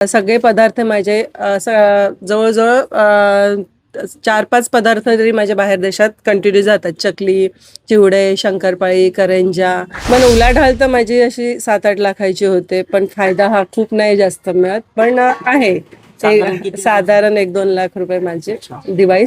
सगळे पदार्थ माझे जवळजवळ चार पाच पदार्थ तरी माझ्या बाहेर देशात कंटिन्यू जातात. चकली चिवडे शंकरपाळी करंजा पण उलाढाल तर माझी अशी सात आठ लाखाची होते पण फायदा हा खूप नाही जास्त मिळत. पण आहे. साधारण एक- दोन लाख रुपये माझे दिवाळी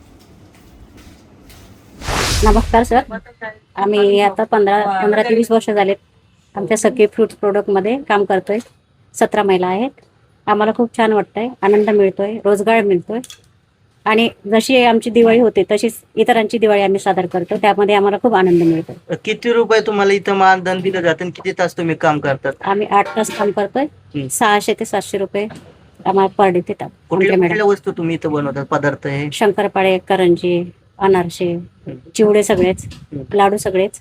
नमस्कार सर. आम्ही आता पंधरा पंधरा ते वीस वर्ष झालेत. आमच्या सखी फ्रूट्स प्रोडक्टमध्ये काम करतोय. सतरा महिला आहेत. आम्हाला खूप छान वाटतंय. आनंद मिळतोय. रोजगार मिळतोय. आणि जशी आमची दिवाळी होते तशीच इतरांची दिवाळी आम्ही सादर करतो. त्यामध्ये आम्हाला खूप आनंद मिळतो किती रुपये तुम्हाला इथं मानधन दिलं जातं आणि किती तास तुम्ही काम करतात? आम्ही आठ तास काम करतोय. सहाशे ते सातशे रुपये आम्हाला पर डे देतात कुठल्या वस्तू तुम्ही इथं बनवतात? पदार्थ हे? शंकरपाळे करंजी अनारसे चिवडे सगळेच लाडू सगळेच.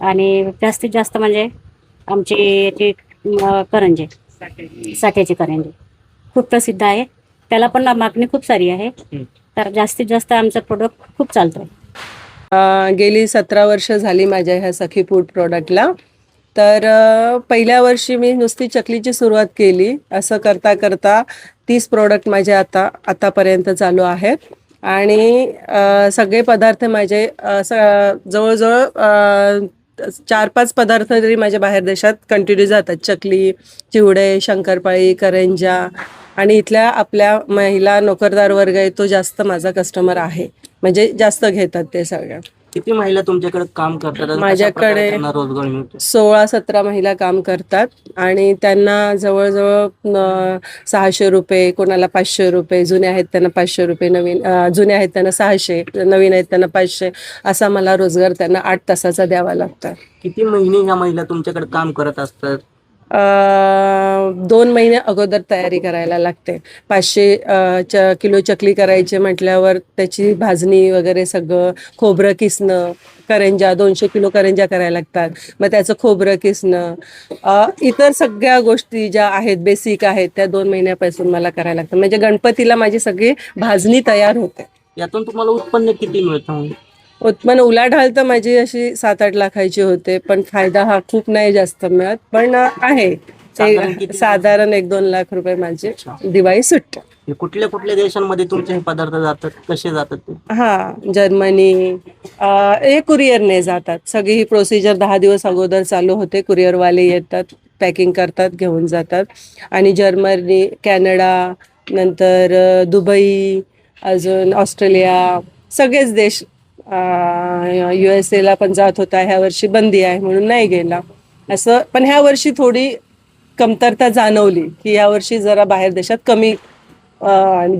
आणि जास्तीत जास्त म्हणजे आमची याची करंजे करंजी साठ्याची करंजी. खूप प्रसिद्ध आहे. त्याला पण मागणी खूप सारी आहे. तर जास्तीत जास्त आमचं प्रोडक्ट खूप चालतो गेली सतरा वर्ष झाली माझ्या ह्या सखी फूड प्रोडक्टला तर पहिल्या वर्षी मी नुसती चकलीची सुरुवात केली. असं करता करता तीस प्रोडक्ट माझे आता आतापर्यंत चालू आहेत. आणि सगळे पदार्थ माझे स- जवळजवळ चार पाच पदार्थ तरी माझ्या बाहेर देशात कंटिन्यू जातात. चकली चिवडे शंकरपाळी करंजा आणि इथल्या आपल्या महिला नोकरदार वर्ग आहे तो जास्त माझा कस्टमर आहे. म्हणजे जास्त घेतात ते सगळं. किती महिला तुमच्याकडे काम करतात आणि माझ्याकडे- त्यांना रोजगार मिळतो? सोळा सतरा महिला काम करतात आणि त्यांना जवळजवळ सहाशे रुपये कोणाला पाचशे रुपये जुने आहेत त्यांना पाचशे रुपये नवीन अ, जुने आहेत त्यांना सहाशे नवीन आहेत त्यांना पाचशे असा मला रोजगार त्यांना आठ तासाचा द्यावा लागतो. किती महिने ह्या महिला तुमच्याकडे काम करत असतात? दोन महिने अगोदर तयारी करायला लागते. पाचशे च किलो चकली करायचे म्हटल्यावर त्याची भाजणी वगैरे सगळं खोबरं किसणं करंजा दोनशे किलो करंजा करायला लागतात. मग त्याचं खोबरं किसणं इतर सगळ्या गोष्टी ज्या आहेत बेसिक आहेत त्या दोन महिन्यापासून मला करायला लागतात. म्हणजे गणपतीला माझी सगळी भाजणी तयार होते. यातून तुम्हाला उत्पन्न किती मिळतं? उत्पन्न उलाढाल तर माझी अशी सात आठ लाखाची होते पण फायदा हा खूप नाही जास्त मिळत. पण आहे. साधारण एक- किती? साधारण एक दोन लाख रुपये माझे दिवाळी सुट्ट. हे कुठल्या कुठल्या देशांमध्ये तुमचे हे पदार्थ जातात? कसे जातात ते? हा जर्मनी अं, हे कुरिअरने जातात. सगळी ही प्रोसिजर दहा दिवस अगोदर चालू होते. कुरिअरवाले येतात पॅकिंग करतात घेऊन जातात. आणि जर्मनी कॅनडा नंतर अं, दुबई अजून ऑस्ट्रेलिया सगळेच देश यू एस एला पण जात होता. ह्या वर्षी बंदी आहे म्हणून नाही गेला. असं पण ह्या वर्षी थोडी कमतरता जाणवली की या वर्षी जरा बाहेर देशात कमी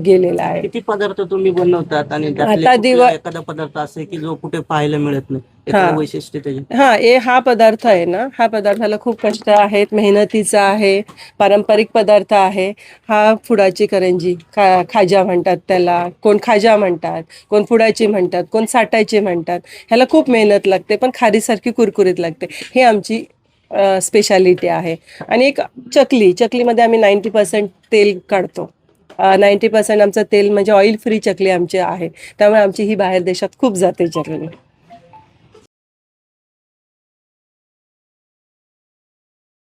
गेलेला आहे. किती पदार्थ तुम्ही बनवतात आणि आता कुठला दिवा- एखादा पदार्थ असे की जो कुठे पाहायला मिळत नाही? हा. वैशिष्ट्य त्याचे हा ए हा पदार्थ आहे ना. हा पदार्थाला खूप कष्ट आहेत. मेहनतीचा आहे. पारंपरिक पदार्थ आहे. हा फुडाची करंजी. खा खाजा म्हणतात त्याला. कोण खाजा म्हणतात. कोण फुडाची म्हणतात. कोण साठायची म्हणतात. ह्याला खूप मेहनत लागते पण खारीसारखी कुरकुरीत लागते. हे आमची स्पेशालिटी आहे. आणि एक चकली. चकलीमध्ये आम्ही नाईंटी पर्सेंट तेल काढतो. नाईंटी पर्सेंट आमचं तेल म्हणजे ऑइल फ्री चकली आमची आहे. त्यामुळे आमची ही बाहेर देशात खूप जाते चकली